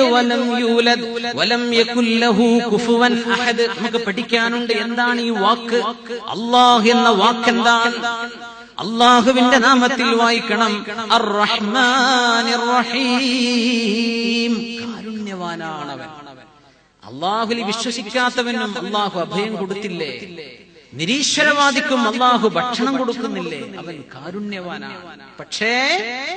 വലം വലം യകുല്ലഹു അഹദ്. നമുക്ക് പഠിക്കാനുണ്ട് എന്താണ് ഈ വാക്ക്? അല്ലാഹ് എന്ന വാക്ക് എന്താണ് അള്ളാഹുവിന്റെ നാമത്തിൽ വായിക്കണം. അർ റഹീം. അള്ളാഹുൽ വിശ്വസിക്കാത്തവനും അള്ളാഹു അഭയം കൊടുത്തില്ലേ? നിരീശ്വരവാദിക്കും അള്ളാഹു ഭക്ഷണം കൊടുക്കുന്നില്ലേ? അവൻ കാരുണ്യവാനാണ്. പക്ഷേ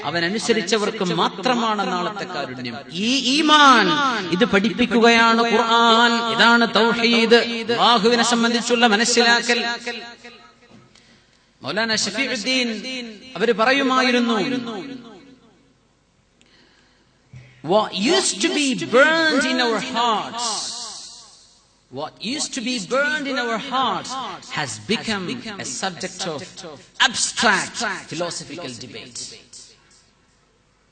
അവൻ അനുസരിച്ചവർക്ക് മാത്രമാണ് നാളത്തെ കാരുണ്യം. ഈ ഈമാൻ ഇത് പഠിപ്പിക്കുകയാണ് ഖുർആൻ. ഇതാണ് തൗഹീദ്. അള്ളാഹുവിനെ സംബന്ധിച്ചുള്ള മനസ്സിലാക്കൽ. മൗലാന ഷഫീഉദ്ദീൻ അവർ പറയുമായിരുന്നു. What used to be burned in our hearts What used to be burned in our hearts has become a subject of abstract philosophical debate.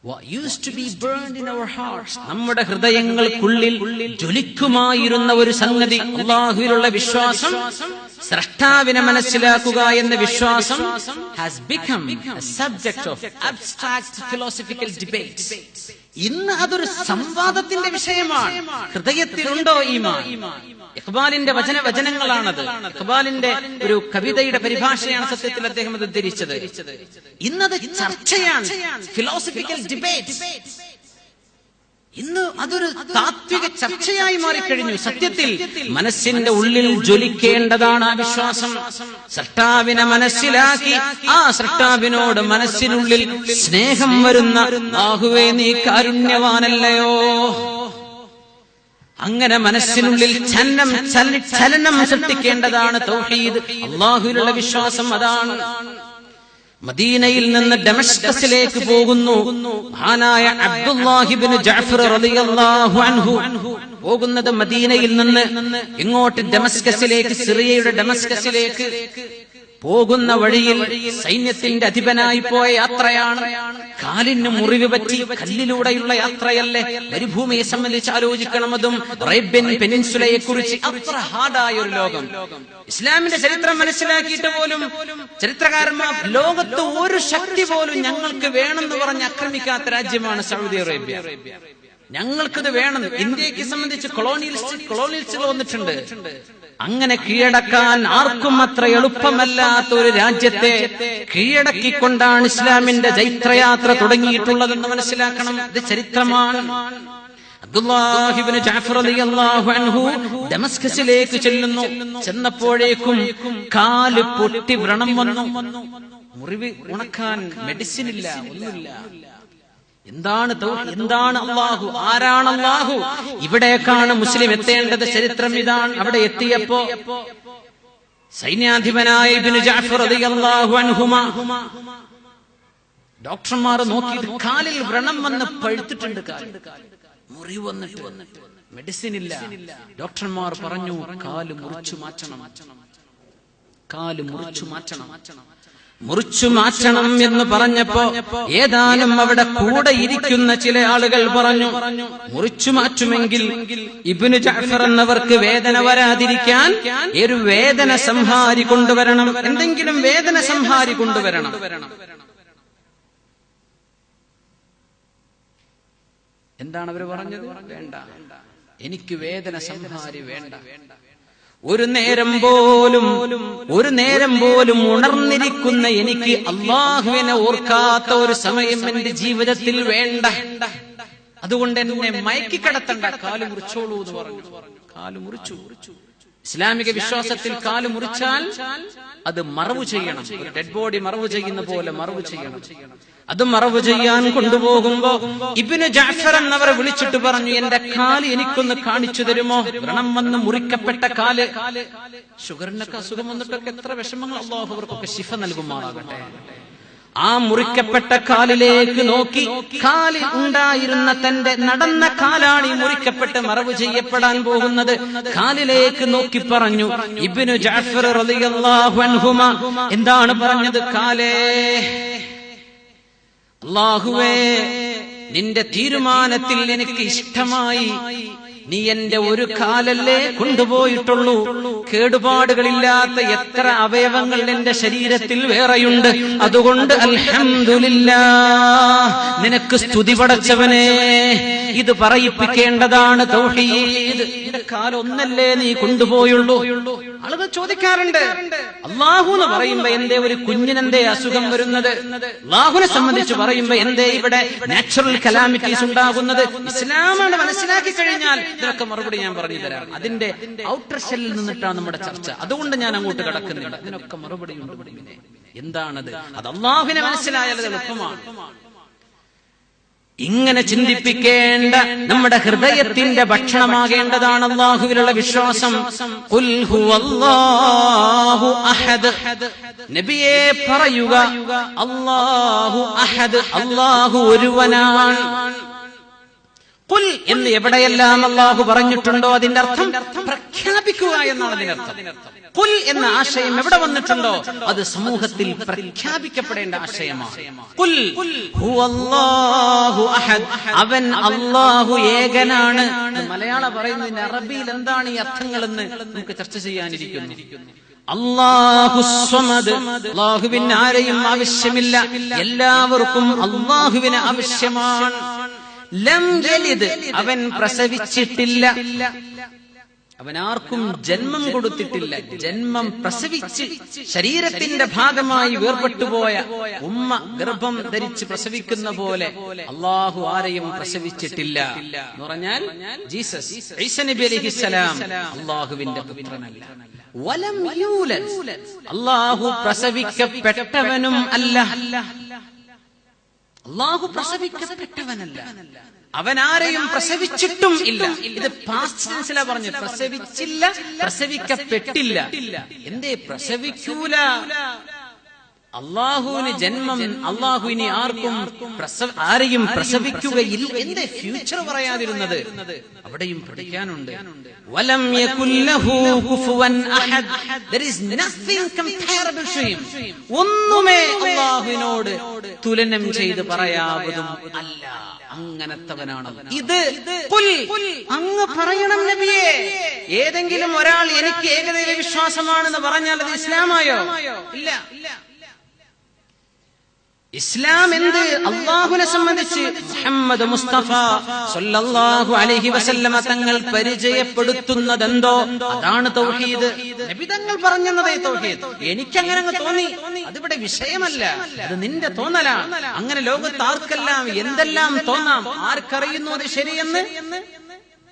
What used to be burned in our hearts നമ്മുടെ ഹൃദയങ്ങൾക്കുള്ളിൽ ജ്വലിക്കുമായിരുന്ന ഒരു സംഗതി അള്ളാഹുവിലുള്ള വിശ്വാസം സ്രഷ്ടാവിനെ മനസ്സിലാക്കുക എന്ന വിശ്വാസം has become subject of abstract philosophical debate ഇന്ന് അതൊരു സംവാദത്തിന്റെ വിഷയമാണ്. ഹൃദയത്തിലുണ്ടോ ഈമാൻ? ഇഖ്ബാലിന്റെ വചന വചനങ്ങളാണത്. ഇഖ്ബാലിന്റെ ഒരു കവിതയുടെ പരിഭാഷയാണ് സത്യത്തിൽ അദ്ദേഹം അത് ഉദ്ധരിച്ചത് ഇന്നത് ചർച്ചയാണ്. ഫിലോസഫിക്കൽ ഡിബേറ്റ് ഇന്ന് അതൊരു താത്വിക ചർച്ചയായി മാറിക്കഴിഞ്ഞു. സത്യത്തിൽ മനസ്സിന്റെ ഉള്ളിൽ ജ്വലിക്കേണ്ടതാണ് ആ വിശ്വാസം സൃഷ്ടാവിനെ മനസ്സിലാക്കി. ആ സൃഷ്ടാവിനോട് മനസ്സിനുള്ളിൽ സ്നേഹം വരുന്ന ആഹുവേ നീ കാരുണ്യവാനല്ലയോ? അങ്ങനെ മനസ്സിനുള്ളിൽ ചലനം ചലനം സൃഷ്ടിക്കേണ്ടതാണ് തൗഹീദ്. അള്ളാഹുവിലുള്ള വിശ്വാസം അതാണ്. മദീനയിൽ നിന്ന് ഡമസ്കസിലേക്ക് പോകുന്നു. മഹാനായ അബ്ദുല്ലാഹിബിന് ജാഫർ റളിയല്ലാഹു അൻഹു പോകുന്നത് മദീനയിൽ നിന്ന് ഇങ്ങോട്ട് ഡമസ്കസിലേക്ക് സിറിയയുടെ ഡമസ്കസിലേക്ക് പോകുന്ന വഴിയിൽ സൈന്യത്തിന്റെ അധിപനായി പോയ യാത്രയാണ്. കാലിന് മുറിവ് പറ്റി കല്ലിലൂടെയുള്ള യാത്രയല്ലേ? മരുഭൂമിയെ സംബന്ധിച്ച് ആലോചിക്കണം അതും അറേബ്യൻ പെനിൻസുലയെ കുറിച്ച് അത്ര ഹാർഡായ ഒരു ലോകം. ഇസ്ലാമിന്റെ ചരിത്രം മനസ്സിലാക്കിയിട്ട് പോലും ചരിത്രകാരന്മാർ ലോകത്ത് ഒരു ശക്തി പോലും ഞങ്ങൾക്ക് വേണമെന്ന് പറഞ്ഞ് ആക്രമിക്കാത്ത രാജ്യമാണ് സൗദി അറേബ്യ. ഞങ്ങൾക്കിത് വേണം. ഇന്ത്യയ്ക്ക് സംബന്ധിച്ച് കൊളോണിയലിസ്റ്റ് കൊളോണിയലിസ്റ്റുകൾ വന്നിട്ടുണ്ട്. അങ്ങനെ കീഴടക്കാൻ ആർക്കും അത്ര എളുപ്പമല്ലാത്ത ഒരു രാജ്യത്തെ കീഴടക്കിക്കൊണ്ടാണ് ഇസ്ലാമിന്റെ ചൈത്രയാത്ര തുടങ്ങിയിട്ടുള്ളതെന്ന് മനസ്സിലാക്കണം. ഇത് ചരിത്രമാണ്. ഡമസ്കസിലേക്ക് ചെല്ലുന്നു. ചെന്നപ്പോഴേക്കും കാൽ പൊട്ടി വ്രണം വന്നു. മുറിവ് ഉണക്കാൻ മെഡിസിൻ ഇല്ല ഒന്നുമില്ല. എന്താണ് എന്താണ് അള്ളാഹു? ആരാണ് അള്ളാഹു? ഇവിടേക്കാണ് മുസ്ലിം എത്തേണ്ടത് ചരിത്രം ഇതാണ്. അവിടെ എത്തിയപ്പോ സൈന്യാധിപനായ ഇബ്നു ജാഫർ അൻഹുമ ഡോക്ടർമാർ നോക്കിയിട്ട് കാലിൽ വ്രണം വന്ന് പഴുത്തിട്ടുണ്ട് മുറി വന്നിട്ട് മെഡിസിൻ ഇല്ല. ഡോക്ടർമാർ പറഞ്ഞു കാൽ മുറിച്ചു മാറ്റണം. കാൽ മുറിച്ചു മാറ്റണം. മാറ്റണം. മുറിച്ചു മാറ്റണം എന്ന് പറഞ്ഞപ്പോ ഏതാനും അവിടെ കൂടെ ഇരിക്കുന്ന ചില ആളുകൾ പറഞ്ഞു മുറിച്ചു മാറ്റുമെങ്കിൽ ഇബിനു ജാഫർ എന്നവർക്ക് വേദന വരാതിരിക്കാൻ ഒരു വേദന സംഹാരി കൊണ്ടുവരണം എന്തെങ്കിലും വേദന സംഹാരി കൊണ്ടുവരണം. എന്താണ് അവർ പറഞ്ഞത്? വേണ്ട. എനിക്ക് വേദന സംഹാരി വേണ്ട വേണ്ട. ഒരു നേരം പോലും ഒരു നേരം പോലും ഉണർന്നിരിക്കുന്ന എനിക്ക് അള്ളാഹുവിനെ ഓർക്കാത്ത ഒരു സമയം എന്റെ ജീവിതത്തിൽ വേണ്ട. അതുകൊണ്ട് എന്നെ മയക്കിക്കടത്തണ്ട കാലു മുറിച്ചോളൂ എന്ന് പറഞ്ഞു. കാൽ മുറിച്ചു. ഇസ്ലാമിക വിശ്വാസത്തിൽ കാൽ മുറിച്ചാൽ അത് മറവ് ചെയ്യണം. ഒരു ഡെഡ് ബോഡി മറവ് ചെയ്യുന്ന പോലെ മറവ് ചെയ്യണം. അത് മറവ് ചെയ്യാൻ കൊണ്ടുപോകുമ്പോ ഇബിന് ജാഫർ എന്നവരെ വിളിച്ചിട്ട് പറഞ്ഞു എന്റെ കാൽ എനിക്കൊന്ന് കാണിച്ചു തരുമോ? വ്രണം വന്ന് മുറിക്കപ്പെട്ട കാൽ ഷുഗറിനൊക്കെ അസുഖം വന്നിട്ടൊക്കെ എത്ര വിഷമങ്ങൾ അള്ളാഹു അവർക്കൊക്കെ ശിഫ നൽകുമാറാകട്ടെ. ആ മുറിക്കപ്പെട്ട കാലിലേക്ക് നോക്കി കാലിൽ ഉണ്ടായിരുന്ന തന്റെ നടന്ന കാലാണ് ഈ മുറിക്കപ്പെട്ട് മറവ് ചെയ്യപ്പെടാൻ പോകുന്നത്. കാലിലേക്ക് നോക്കി പറഞ്ഞു ഇബിനു ജാഫർ എന്താണ് പറഞ്ഞത്? കാലേ അള്ളാഹുവേ നിന്റെ തീരുമാനത്തിൽ എനിക്ക് ഇഷ്ടമായി. നീ എന്റെ ഒരു കാലല്ലേ കൊണ്ടുപോയിട്ടുള്ളൂ. കേടുപാടുകളില്ലാത്ത എത്ര അവയവങ്ങൾ എന്റെ ശരീരത്തിൽ വേറെയുണ്ട്. അതുകൊണ്ട് അൽഹംദുലില്ലാ നിനക്ക് സ്തുതി പടച്ചവനെ ഇത് പറയിപ്പിക്കേണ്ടതാണ് തൗഹീദ്. നീ കൊണ്ടുപോയുള്ളൂ? ആളുകൾ ചോദിക്കാറുണ്ട് അള്ളാഹു എന്ന് പറയുമ്പോ എന്തേ ഒരു കുഞ്ഞിനെന്തേ അസുഖം വരുന്നത്? അള്ളാഹുനെ സംബന്ധിച്ച് പറയുമ്പോ എന്തേ ഇവിടെ നാച്ചുറൽ കലാമിറ്റീസ് ഉണ്ടാകുന്നത്? ഇസ്ലാമാണ് മനസ്സിലാക്കി കഴിഞ്ഞാൽ ഇതിനൊക്കെ മറുപടി ഞാൻ പറഞ്ഞു തരാം. അതിന്റെ ഔട്ടർ ഷെല്ലിൽ നിന്നിട്ടാണ് നമ്മുടെ ചർച്ച. അതുകൊണ്ട് ഞാൻ അങ്ങോട്ട് കടക്കുന്നില്ല. ഇതിനൊക്കെ മറുപടി ഉണ്ട്. എന്താണത്? അത് അള്ളാഹുവിനെ മനസ്സിലായാലത് എളുപ്പമാണ്. ഇങ്ങനെ ചിന്തിപ്പിക്കേണ്ട നമ്മുടെ ഹൃദയത്തിന്റെ ഭക്ഷണമാകേണ്ടതാണ് അള്ളാഹുവിലുള്ള വിശ്വാസം. നബിയെ പറയുക അള്ളാഹു അഹദ് അള്ളാഹു ഒരുവനാണ്. കുൽ എന്ന് എവിടെയെല്ലാം അള്ളാഹു പറഞ്ഞിട്ടുണ്ടോ അതിന്റെ അർത്ഥം പ്രഖ്യാപിക്കുക എന്നാണ് അതിന്റെ അർത്ഥം. പുൽ എന്ന ആശയം എവിടെ വന്നിട്ടുണ്ടോ അത് സമൂഹത്തിൽ പ്രഖ്യാപിക്കപ്പെടേണ്ട ആശയമാണ്. അവൻ അള്ളാഹു ഏകനാണ്. മലയാളം പറയുന്നതിന് അറബിയിൽ എന്താണ് ഈ അർത്ഥങ്ങളെന്ന് നമുക്ക് ചർച്ച ചെയ്യാനിരിക്കുന്നു. അള്ളാഹുവിന് ആരെയും ആവശ്യമില്ല. എല്ലാവർക്കും അള്ളാഹുവിന് ആവശ്യമാണ്. ലം യലിദ്. അവൻ പ്രസവിച്ചിട്ടില്ല. അവനാർക്കും ജന്മം കൊടുത്തിട്ടില്ല. ജന്മം പ്രസവിച്ച് ശരീരത്തിന്റെ ഭാഗമായി വേർപെട്ടുപോയ ഉമ്മ ഗർഭം ധരിച്ച് പ്രസവിക്കുന്ന പോലെ അള്ളാഹു ആരെയും പ്രസവിച്ചിട്ടില്ല. എന്ന് പറഞ്ഞാൽ ജീസസ് അള്ളാഹുവിന്റെ പുത്രനല്ല. വലം അള്ളാഹു പ്രസവിക്കപ്പെട്ടവനും അല്ല. അള്ളാഹു പ്രസവിക്കപ്പെട്ടവനല്ല. അവൻ ആരെയും പ്രസവിച്ചിട്ടും ഇല്ല. ഇത് പാസ്റ്റ് ടെൻസിലാ പറഞ്ഞു പ്രസവിച്ചില്ല പ്രസവിക്കപ്പെട്ടില്ല. എന്തേ പ്രസവിക്കൂല? അള്ളാഹുവിന് ജന്മം അള്ളാഹു ഇനി ആർക്കും ആരെയും പ്രസവിക്കുകയില്ല. എന്റെ ഫ്യൂച്ചർ പറയാതിരുന്നത്? അവിടെയും പഠിക്കാനുണ്ട്. വലം ഒന്നുമേ അള്ളാഹുവിനോട് തുലനം ചെയ്ത് പറയാവതും അല്ല. അങ്ങനത്തവനാണ്. ഇത് അങ്ങ് പറയണം നബിയെ. ഏതെങ്കിലും ഒരാൾ എനിക്ക് ഏകദൈവ വിശ്വാസമാണെന്ന് പറഞ്ഞാൽ അത് ഇസ്ലാമായോ? ഇല്ല. ഇസ്ലാം എന്ത്? അള്ളാഹുനെ സംബന്ധിച്ച് മുഹമ്മദ് മുസ്തഫ സല്ലല്ലാഹു അലൈഹി വസല്ലമ തങ്ങൾ പരിചയപ്പെടുത്തുന്നതെന്തോ? അതാണ് തൗഹീദ്. നബി തങ്ങൾ പറഞ്ഞതേ തൗഹീദ്. എനിക്കങ്ങനെ അങ്ങ് തോന്നി. അതിവിടെ വിഷയമല്ല. അത് നിന്റെ തോന്നലാണ് അങ്ങനെ ലോകത്ത് ആർക്കെല്ലാം എന്തെല്ലാം തോന്നാം? ആർക്കറിയുന്നു അത് ശരിയെന്ന്?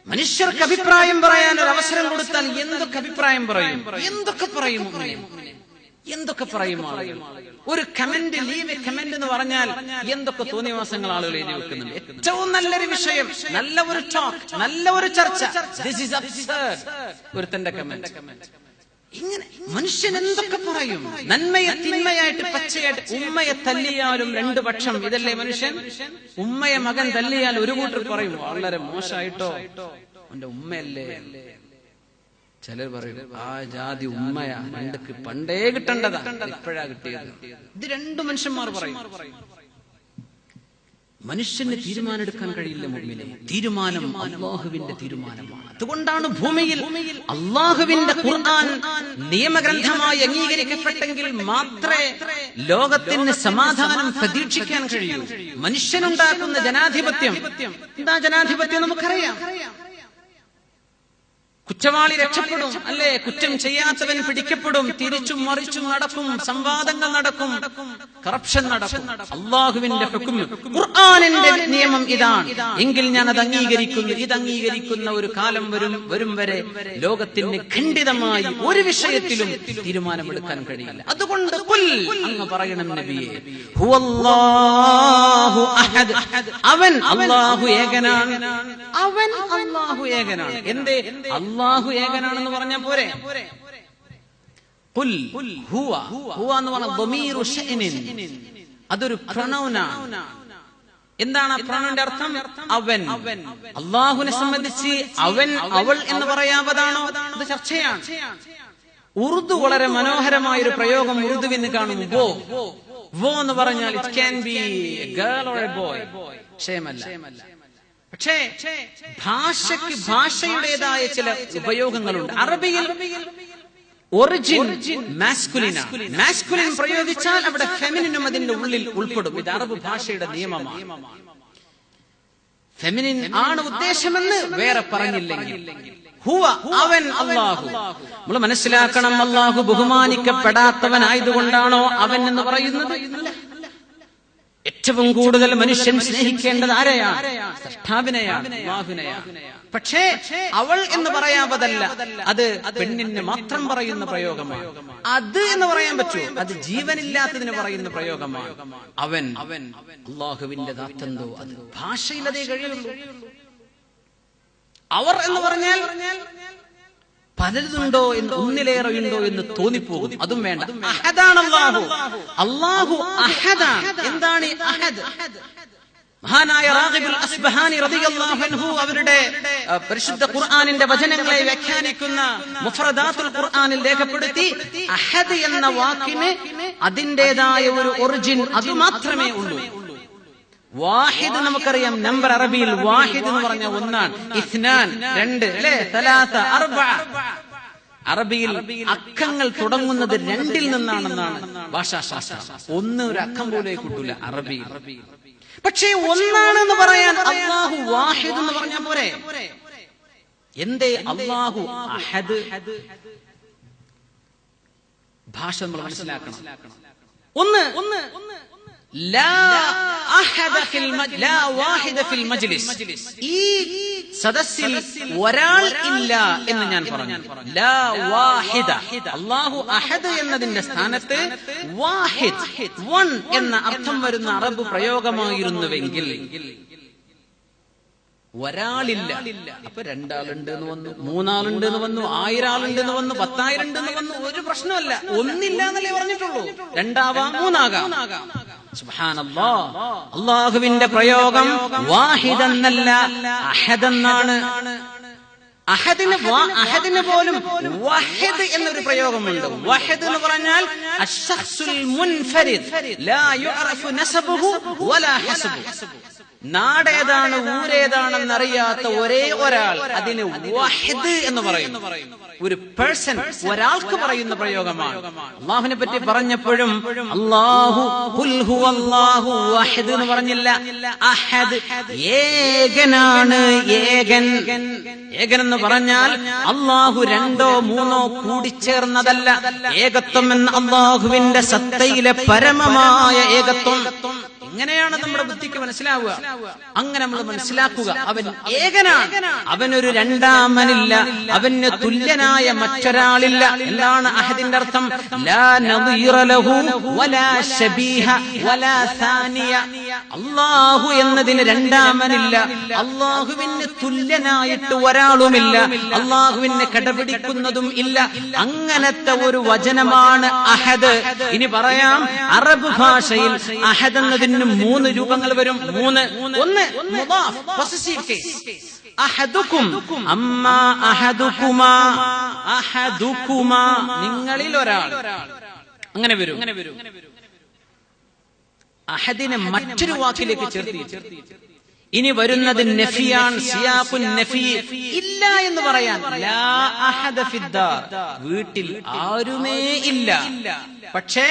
മനുഷ്യർക്ക് അഭിപ്രായം പറയാൻ ഒരു അവസരം കൊടുത്താൽ എന്തൊക്കെ അഭിപ്രായം പറയും? എന്തൊക്കെ പറയും? എന്തൊക്കെ പറയും ആളുകൾ? ഒരു കമന്റ് ലീവ് കമന്റ് എന്ന് പറഞ്ഞാൽ എന്തൊക്കെ തോന്നിവാസങ്ങൾ ആളുകൾ എഴുതി വെക്കുന്നുണ്ട്? ഏറ്റവും നല്ലൊരു വിഷയം നല്ല ഒരു ടോക്ക് നല്ല ഒരു ചർച്ച. ദിസ് ഈസ് അബ്സർഡ് ഒരുത്തന്റെ കമന്റ് ഇങ്ങനെ മനുഷ്യൻ എന്തൊക്കെ പറയും? നന്മയെ തിന്മയായിട്ട് പച്ചയായിട്ട് ഉമ്മയെ തല്ലിയാലും രണ്ടു പക്ഷം ഇതല്ലേ മനുഷ്യൻ? ഉമ്മയെ മകൻ തല്ലിയാൽ ഒരു കൂട്ടർ പറയും വളരെ മോശമായിട്ടോ എന്റെ ഉമ്മയല്ലേ? ചിലർ പറയും ആ ജാതി ഉമ്മയാ പണ്ടക്ക് പണ്ടേ കിട്ടേണ്ടതാ. ഇപ്പോഴാ കിട്ടിയത്. ഇത് രണ്ടു മനുഷ്യന്മാർ പറയും. മനുഷ്യന് തീരുമാനമെടുക്കാൻ കഴിയില്ല മുമ്പിലെ തീരുമാനം അള്ളാഹുവിന്റെ തീരുമാനമാണ്. അതുകൊണ്ടാണ് ഭൂമിയിൽ അള്ളാഹുവിന്റെ ഖുർആൻ നിയമഗ്രന്ഥമായി അംഗീകരിക്കപ്പെട്ടെങ്കിൽ മാത്രമേ ലോകത്തിന് സമാധാനം പ്രതീക്ഷിക്കാൻ കഴിയൂ. മനുഷ്യനുണ്ടാക്കുന്ന ജനാധിപത്യം. എന്താ ജനാധിപത്യം? നമുക്കറിയാം. കുറ്റവാളി രക്ഷപ്പെടും അല്ലേ? കുറ്റം ചെയ്യാത്തവൻ പിടിക്കപ്പെടും തിരിച്ചും മറിച്ചും നടക്കും സംവാദങ്ങൾ നടക്കും കറപ്ഷൻ നടക്കും. അള്ളാഹുവിന്റെ ഖുർആാനിന്റെ നിയമം ഇതാണ്. എങ്കിൽ ഞാൻ അത് അംഗീകരിക്കുന്നു. ഇത് അംഗീകരിക്കുന്ന ഒരു കാലം വരും വരും വരെ ലോകത്തിന് ഖണ്ഡിതമായി ഒരു വിഷയത്തിലും തീരുമാനമെടുക്കാൻ കഴിയില്ല. അതുകൊണ്ട് അങ്ങ് പറയണം നബിയെ. അവൻ അള്ളാഹു ഏകനാണ്. അവൻ അള്ളാഹു ഏകനാണ്. എന്തേ? അള്ളാഹു ഏകനാണെന്ന് പറഞ്ഞാൽ പോരെ? എന്ന് പറഞ്ഞ അതൊരു എന്താണ് പ്രണവിന്റെ അർത്ഥം? അവൻ. അള്ളാഹുവിനെ സംബന്ധിച്ച് അവൻ അവൾ എന്ന് പറയാവതാണോ? അത് ചർച്ചയാണ്. ഉറുദു വളരെ മനോഹരമായ ഒരു പ്രയോഗം ഉറുദുവിന് കാണും വോ. വോ എന്ന് പറഞ്ഞാൽ it can be girl or a boy ക്ഷയമല്ല പക്ഷേ ഭാഷയ്ക്ക് ഭാഷയുടേതായ ചില ഉപയോഗങ്ങളുണ്ട്. അറബിയിൽ ഒറിജിൻ മാസ്കുലിൻ പ്രയോഗിച്ചാൽ അവിടെ ഫെമിനിനും അതിന്റെ ഉള്ളിൽ ഉൾപ്പെടും. ഇത് അറബ് ഭാഷയുടെ നിയമമാണ്. ഫെമിനിൻ ആണ് ഉദ്ദേശമെന്ന് വേറെ പറഞ്ഞില്ലെങ്കിൽ. ഹുവ അവൻ അള്ളാഹു നമ്മൾ മനസ്സിലാക്കണം അള്ളാഹു ബഹുമാനിക്കപ്പെടാത്തവനായതുകൊണ്ടാണോ അവൻ എന്ന് പറയുന്നത്. ഏറ്റവും കൂടുതൽ മനുഷ്യൻ സ്നേഹിക്കേണ്ടത് ആരെയാണ് സൃഷ്ടാവിനെയാണ് അള്ളാഹുവിനെയാണ് പക്ഷേ അവൾ എന്ന് പറയാവതല്ല. അത് പെണ്ണിന് മാത്രം പറയുന്ന പ്രയോഗമാണ്. അത് എന്ന് പറയാൻ പറ്റൂ അത് ജീവനില്ലാത്തതിന് പറയുന്ന പ്രയോഗമാണ്. അവൻ അവൻ അള്ളാഹുവിന്റെ ദാത്തന്തോ അത് ഭാഷയിലതേ കഴിയുള്ളൂ. അവർ എന്ന് പറഞ്ഞാൽ പലതുണ്ടോ എന്ന് ഒന്നിലേറെ ഉണ്ടോ എന്ന് തോന്നിപ്പോകും. അതും വേണ്ട. അഹദാണ് അള്ളാഹു അള്ളാഹു അഹദാണ്. എന്താണ് അഹദ്? മഹാനായ റാഗിബുൽ അസ്ബഹാനി റളിയല്ലാഹു അൻഹു അവരുടെ പരിശുദ്ധ ഖുർആനിന്റെ വചനങ്ങളെ വ്യാഖ്യാനിക്കുന്ന മുഫ്രദാത്തുൽ ഖുർആനിൽ രേഖപ്പെടുത്തി അഹദ് എന്ന വാക്കിന് അതിന്റേതായ ഒരു ഒറിജിൻ അത് മാത്രമേ ഉള്ളൂ. വാഹിദ് നമുക്കറിയാം. നമ്പർ അറബിയിൽ വാഹിദ് എന്ന് പറഞ്ഞ ഒന്നാണ്. ഇസ്നാൻ രണ്ട് അല്ലേ? സലാസ അർബ. അറബിയിൽ അക്കങ്ങൾ തുടങ്ങുന്നത് രണ്ടിൽ നിന്നാണെന്നാണ് ഭാഷാശാസ്ത്രം. ഒന്ന് ഒരു അക്കം പോലെ കിട്ടൂല അറബി പക്ഷേ ഒന്നാണെന്ന് പറയാൻ അള്ളാഹു വാഹിദ് എന്ന് പറഞ്ഞ പോരെ? എന്തേ അള്ളാഹു അഹദ്? ഭാഷ നമ്മൾ മനസ്സിലാക്കണം. ഒന്ന് ഒന്ന് ഒന്ന് ലാ അഹദ ഫിൽ മജ്- ലാ വാഹിദ ഫിൽ മജ്ലിസ്. ഈ സദസ്സിൽ ഒരാൾ ഇല്ല എന്ന് ഞാൻ പറഞ്ഞു ലാ വാഹിദ അള്ളാഹു അഹദ് എന്നതിന്റെ സ്ഥാനത്ത് വാഹിദ് വൺ എന്ന അർത്ഥം വരുന്ന അറബ് പ്രയോഗമായിരുന്നുവെങ്കിൽ ഒരാളില്ല. അപ്പൊ രണ്ടാളുണ്ട് എന്ന് വന്നു മൂന്നാളുണ്ട് എന്ന് വന്നു ആയിരാളുണ്ട് എന്ന് വന്നു പത്തായിരം ഉണ്ട് എന്ന് വന്നു ഒരു പ്രശ്നമല്ല. ഒന്നില്ല എന്നല്ലേ പറഞ്ഞിട്ടുള്ളൂ. രണ്ടാവാം മൂന്നാകാം. അള്ളാഹുവിന്റെ പ്രയോഗം വാഹിദെന്നല്ല അഹദെന്നാണ്. അഹദ് അഹദിന് അഹദിന് പോലും വഹദ് എന്നൊരു പ്രയോഗമുണ്ട്. വഹദ് എന്ന് പറഞ്ഞാൽ അശ്ശഖ്സുൽ മുൻഫരിദ്. ലാ യുഅറഫു നസബുഹു വലാ ഹസബുഹു. നാടേതാണ് ഊരേതാണെന്ന് അറിയാത്ത ഒരേ ഒരാൾ അതിന് വഹദ് എന്ന് പറയും. ഒരു പേഴ്സൺ ഒരാൾക്ക് പറയുന്ന പ്രയോഗമാണ്. അള്ളാഹുവിനെ പറ്റി പറഞ്ഞപ്പോഴും അള്ളാഹു അള്ളാഹു വഹദ് എന്ന് പറഞ്ഞില്ല. അഹദ് ഏകനാണ് ഏകൻ. ഏകൻ. എന്ന് പറഞ്ഞാൽ അള്ളാഹു രണ്ടോ മൂന്നോ കൂടിച്ചേർന്നതല്ല. ഏകത്വം എന്ന അള്ളാഹുവിന്റെ സത്തയിലെ പരമമായ ഏകത്വം. എങ്ങനെയാണ് നമ്മുടെ ബുദ്ധിക്ക് മനസ്സിലാവുക. അങ്ങനെ നമ്മൾ മനസ്സിലാക്കുക. അവൻ ഏകനാണ്. അവനൊരു രണ്ടാമനില്ല. അവന് തുല്യനായ മറ്റൊരാളില്ല. എന്താണ് അഹദിന്റെ അർത്ഥം? ലാ നദീറ ലഹു വലാ ശബീഹ വലാ സാനിയ. അള്ളാഹു എന്നതിന് രണ്ടാമനില്ല. അള്ളാഹുവിന് തുല്യനായിട്ട് ഒരാളുമില്ല. അള്ളാഹുവിനെ കടപിടിക്കുന്നതും ഇല്ല. അങ്ങനത്തെ ഒരു വചനമാണ് അഹദ്. ഇനി പറയാം അറബ് ഭാഷയിൽ അഹദ് എന്നതിന് മൂന്ന് രൂപങ്ങൾ വരും. മൂന്ന്. ഒന്ന് മുദാഫ് ഒരാൾ അങ്ങനെ അഹദുക്കും. അമ്മ അഹദുക്കുമാ. അഹദുക്കുമാ. നിങ്ങളിൽ ഒരാൾ. അങ്ങനെ വരും. അങ്ങനെ വരും. അഹദിനെ മറ്റൊരു വാക്കിലേക്ക് ചേർത്തി ഇനി വരുന്നത് നഫിയാൻ സിയാഖുൻ നഫി. ഇല്ല എന്ന് പറയാൻ ലാ അഹദ ഫിദ്ദാർ. വീട്ടിൽ ആരുമേ ഇല്ല. പക്ഷേ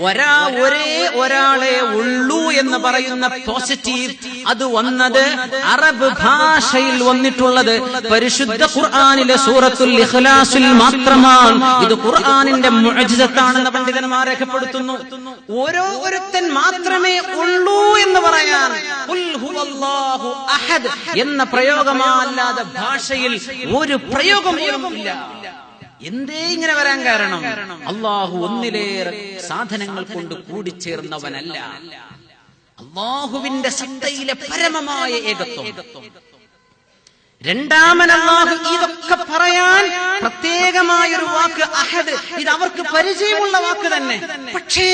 ഒരാ ഒരേ ഒരാളെ ഉള്ളൂ എന്ന് പറയുന്ന പോസിറ്റീവ് അത് വന്നത് അറബ് ഭാഷയിൽ വന്നിട്ടുള്ളത് പരിശുദ്ധ ഖുർആാനിലെ സൂറത്തുൽ ഇഖ്ലാസിൽ മാത്രമാണ്. ഇത് ഖുർആാനിന്റെ മുഴജിതത്താണെന്ന് പണ്ഡിതന്മാർ രേഖപ്പെടുത്തുന്നു. ഓരോ ഒരുത്തൻ മാത്രമേ ഉള്ളൂ എന്ന് പറയാൻ എന്ന പ്രയോഗമല്ലാതെ ഭാഷയിൽ ഒരു പ്രയോഗം പോലും ഇല്ല. എന്തേ ഇങ്ങനെ വരാൻ കാരണം? അള്ളാഹു ഒന്നിലേറെ സാധനങ്ങൾ കൊണ്ട് കൂടിച്ചേർന്നവനല്ല. അള്ളാഹുവിന്റെ സത്തയിലെ പരമമായ ഏകത്വം. രണ്ടാമൻ അള്ളാഹു ഇതൊക്കെ പറയാൻ പ്രത്യേകമായ ഒരു വാക്ക് അഹദ്. ഇത് അവർക്ക് പരിചയമുള്ള വാക്ക് തന്നെ. പക്ഷേ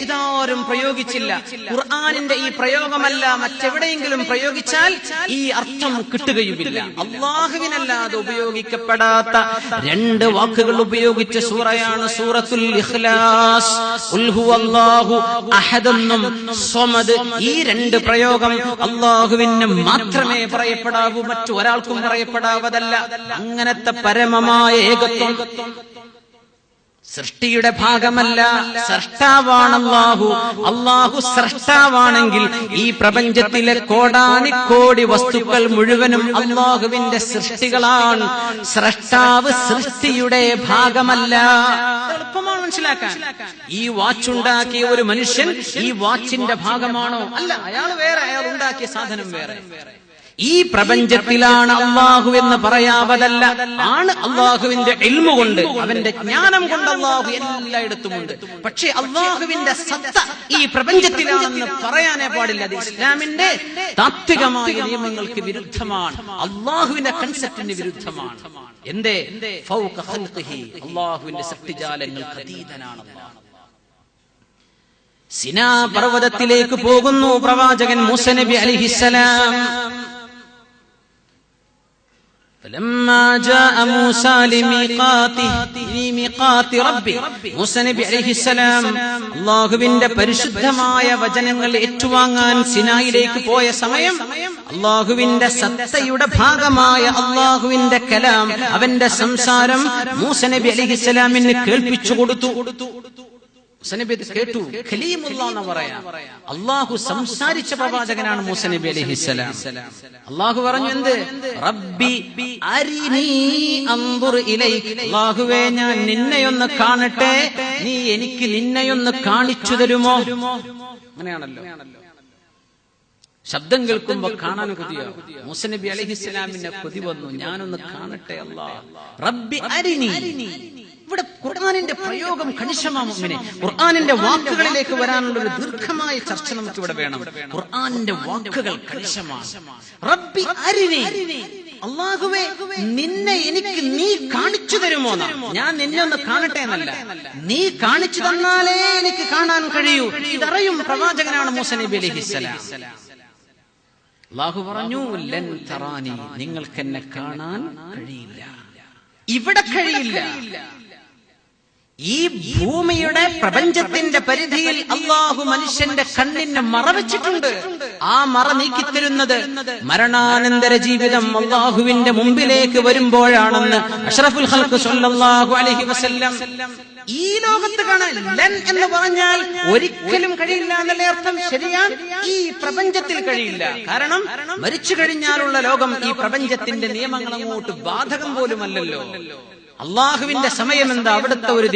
ഇതാരും പ്രയോഗിച്ചില്ല. ഖുർആാനിന്റെ ഈ പ്രയോഗമല്ല മറ്റെവിടെയെങ്കിലും പ്രയോഗിച്ചാൽ ഈ അർത്ഥം കിട്ടുകയുമില്ല. അള്ളാഹുവിനല്ലാതെ ഉപയോഗിക്കപ്പെടാത്ത രണ്ട് വാക്കുകൾ ഉപയോഗിച്ച സൂറയാണ് സൂറത്തുൽ ഇഖ്ലാസ്. അഹദെന്നും സ്വമദ്. ഈ രണ്ട് പ്രയോഗം അള്ളാഹുവിന് മാത്രമേ പറയപ്പെടാവൂ. മറ്റു ഒരാൾക്കും പറയപ്പെടാവതല്ല അങ്ങനത്തെ പരമമായ ഏകത്വം സൃഷ്ടിയുടെ ഭാഗമല്ല. സൃഷ്ടാവാണ് അള്ളാഹു അള്ളാഹു സൃഷ്ടാവാണെങ്കിൽ ഈ പ്രപഞ്ചത്തിലെ കോടാനിക്കോടി വസ്തുക്കൾ മുഴുവനും അള്ളാഹുവിന്റെ സൃഷ്ടികളാണ്. സൃഷ്ടാവ് സൃഷ്ടിയുടെ ഭാഗമല്ല. എളുപ്പമാണ് മനസ്സിലാക്കാൻ. ഈ വാച്ച് ഉണ്ടാക്കിയ ഒരു മനുഷ്യൻ ഈ വാച്ചിന്റെ ഭാഗമാണോ? അല്ല അയാൾ വേറെ അയാൾ ഉണ്ടാക്കിയ സാധനം വേറെ. ഈ പ്രപഞ്ചത്തിലാണ് അള്ളാഹു എന്ന് പറയാവതല്ല. ആണ് അള്ളാഹുവിന്റെ എൽമു കൊണ്ട് അവന്റെ ജ്ഞാനം കൊണ്ട് അള്ളാഹു എല്ലായിടത്തുമുണ്ട് പക്ഷേ അള്ളാഹുവിന്റെ സത്ത ഈ പ്രപഞ്ചത്തിലാണെന്ന് പറയാനേ പാടില്ല. അത് ഇസ്ലാമിന്റെ താത്വികമായ നിയമങ്ങൾക്ക് വിരുദ്ധമാണ്. അള്ളാഹുവിന്റെ കൺസെപ്റ്റിന് വിരുദ്ധമാണ്. എന്തേ. അള്ളാഹുവിന്റെ സൃഷ്ടിജാലങ്ങൾക്ക് അതീതനാണ് സിനാ പർവതത്തിലേക്ക് പോകുന്നു പ്രവാചകൻ മൂസ നബി അലിഹിസലാം فلما جاء موسى لميقاته لميقات ربه മൂസ നബി അലൈഹിസ്സലാം അള്ളാഹുവിന്റെ പരിശുദ്ധമായ വചനങ്ങൾ ഏറ്റുവാങ്ങാൻ സിനായിലേക്ക് പോയ സമയം അള്ളാഹുവിന്റെ സത്തയുടെ ഭാഗമായ അള്ളാഹുവിന്റെ കലാം അവന്റെ സംസാരം മൂസ നബി അലൈഹിസ്സലാമിന് കേൾപ്പിച്ചു കൊടുത്തു മുസനബി ഇത് കേട്ടു എന്ന് പറയാം. അള്ളാഹു സംസാരിച്ച പ്രവാചകനാണ് മുസനബി അലഹിസലാം അള്ളാഹു പറഞ്ഞു എന്ത്? റബ്ബി അള്ളാഹുവേ ഞാൻ നിന്നെയൊന്ന് കാണട്ടെ. നീ എനിക്ക് നിന്നെയൊന്ന് കാണിച്ചു തരുമോ? അങ്ങനെയാണല്ലോ. ശബ്ദം കേൾക്കുമ്പോ കാണാൻ കൊതിയോ. മുസനബി അലഹിസ്ലാമിന്റെ കൊതി വന്നു. ഞാനൊന്ന് കാണട്ടെ അള്ളാഹ് റബ്ബി അരിനി. ഇവിടെ ഖുർആാനിന്റെ പ്രയോഗം കണിശമാമിനെ ഖുർആാനിന്റെ വാക്കുകളിലേക്ക് വരാനുള്ള ഒരു ദീർഘമായ ചർച്ച നമുക്ക് ഇവിടെ വേണം. ഖുർആാനിന്റെ വാക്കുകൾ കണിശമാണ്. റബ്ബി അരിനി. അള്ളാഹുവേ നിന്നെ എനിക്ക് നീ കാണിച്ചു തരുമോ ഞാൻ നിന്നെ ഒന്ന് കാണട്ടെ എന്നല്ല. നീ കാണിച്ചു തന്നാലേ എനിക്ക് കാണാൻ കഴിയൂ. ഇതറിയും പ്രവാചകനാണ് മൂസ നബി അലഹിസ്സലാം അള്ളാഹു പറഞ്ഞു ലൻ തറാനി. നിങ്ങൾക്ക് എന്നെ കാണാൻ കഴിയില്ല. ഇവിടെ കഴിയില്ല. ഈ ഭൂമിയുടെ പ്രപഞ്ചത്തിന്റെ പരിധിയിൽ അള്ളാഹു മനുഷ്യന്റെ കണ്ണിന് മറവച്ചിട്ടുണ്ട്. ആ മറ നീക്കിത്തരുന്നത് മരണാനന്തര ജീവിതം അള്ളാഹുവിന്റെ മുമ്പിലേക്ക് വരുമ്പോഴാണെന്ന് അഷ്റഫുൽ ഹൽക്ക് സല്ലല്ലാഹു അലൈഹി വസല്ലം ഈ ലോകത്ത് കാണാൻ എന്ന് പറഞ്ഞാൽ ഒരിക്കലും കഴിയില്ല എന്നുള്ള അർത്ഥം? ശരിയാ? ഈ പ്രപഞ്ചത്തിൽ കഴിയില്ല. കാരണം മരിച്ചു കഴിഞ്ഞാലുള്ള ലോകം ഈ പ്രപഞ്ചത്തിന്റെ നിയമങ്ങൾ അങ്ങോട്ട് ബാധകം പോലുമല്ലല്ലോ. അള്ളാഹുവിന്റെ സമയം എന്താ? അവിടുത്തെ ഒരു